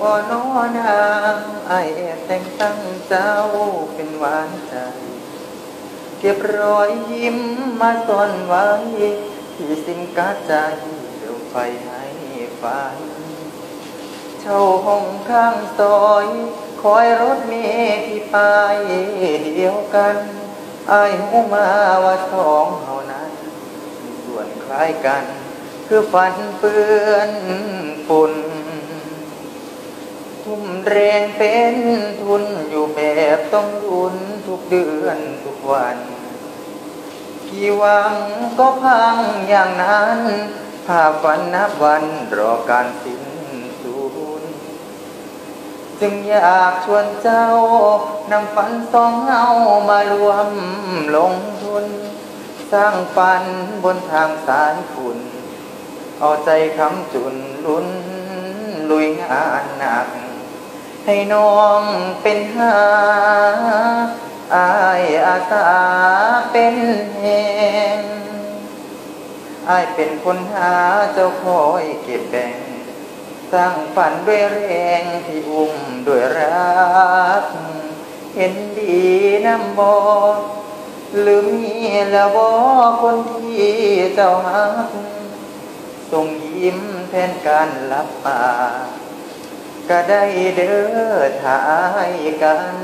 บ่นอนางไอแอบแต่งตั้งเจ้าเป็นหวานใจ เก็บรอยยิ้มมาซ่อนไว้ ที่สิ่งกาใจเดี๋ยวไฟให้ฝันเช่าห้องข้างซอย คอยรถเมล์ที่ไปเดียวกันไอหูมาว่าสองเฮานั้นส่วนคล้ายกัน คือฝันเปื้อนฝุ่น แรงเป็นทุนอยู่แบบต้องรุนทุกเดือนทุกวัน กี่หวังก็พังอย่างนั้นภาพฝันนับวันรอการสิ้นสูญจึงอยากชวนเจ้านำฝันสองเงามารวมลงทุน สร้างฝันบนทางสายฝุ่น เอาใจคำจุนลุ้นลุยงานหนัก ให้น้องเป็นหาอายอาสาเป็นแหงอายเป็นคนหาเจ้าคอยเก็บแบ่ง สร้างฝันด้วยแรงที่อุ้มด้วยรัก เห็นดีน้ำบอลืมมีแล้วบอคนที่เจ้าหักส่งยิ้มแทนการลับปา ก็ได้เด้อทายกัน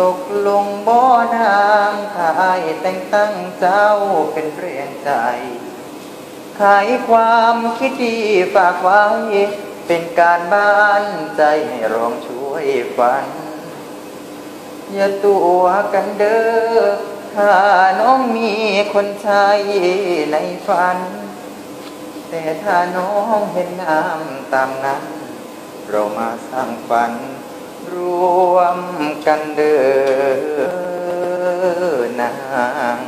ตกลงบ่อนางขายแต่งตั้งเจ้าเป็นเรียนใจ ขายความคิดดีฝากไว้ เป็นการบ้านใจให้รองช่วยฝัน อย่าตัวกันเด้อถ้าน้องมีคนใช้ในฝัน แต่ถ้าน้องเห็นน้ำตามนั้น เรามาสร้างฝันรวมกันเดินนาง